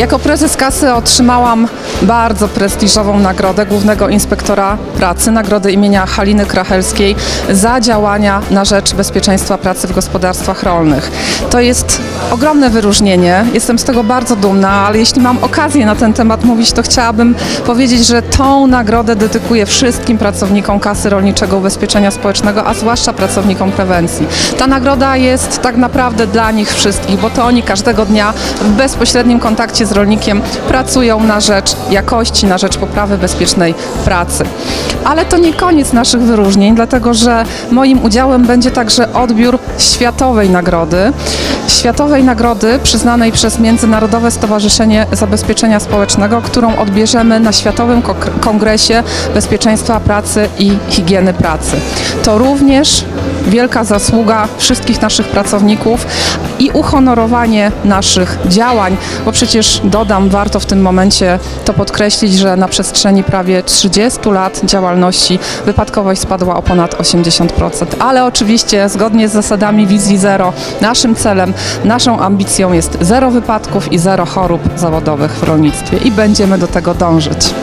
Jako prezes kasy otrzymałam bardzo prestiżową nagrodę Głównego Inspektora Pracy, nagrodę imienia Haliny Krachelskiej za działania na rzecz bezpieczeństwa pracy w gospodarstwach rolnych. To jest ogromne wyróżnienie, jestem z tego bardzo dumna, ale jeśli mam okazję na ten temat mówić, to chciałabym powiedzieć, że tą nagrodę dedykuję wszystkim pracownikom Kasy Rolniczego Ubezpieczenia Społecznego, a zwłaszcza pracownikom prewencji. Ta nagroda jest tak naprawdę dla nich wszystkich, bo to oni każdego dnia w bezpośrednim kontakcie z rolnikiem pracują na rzecz jakości, na rzecz poprawy bezpiecznej pracy. Ale to nie koniec naszych wyróżnień, dlatego że moim udziałem będzie także odbiór Światowej Nagrody. Światowej Nagrody przyznanej przez Międzynarodowe Stowarzyszenie Zabezpieczenia Społecznego, którą odbierzemy na Światowym Kongresie Bezpieczeństwa Pracy i Higieny Pracy. To również wielka zasługa wszystkich naszych pracowników i uhonorowanie naszych działań, bo przecież dodam, warto w tym momencie to podkreślić, że na przestrzeni prawie 30 lat działalności wypadkowość spadła o ponad 80%. Ale oczywiście zgodnie z zasadami wizji zero, naszym celem, naszą ambicją jest zero wypadków i zero chorób zawodowych w rolnictwie i będziemy do tego dążyć.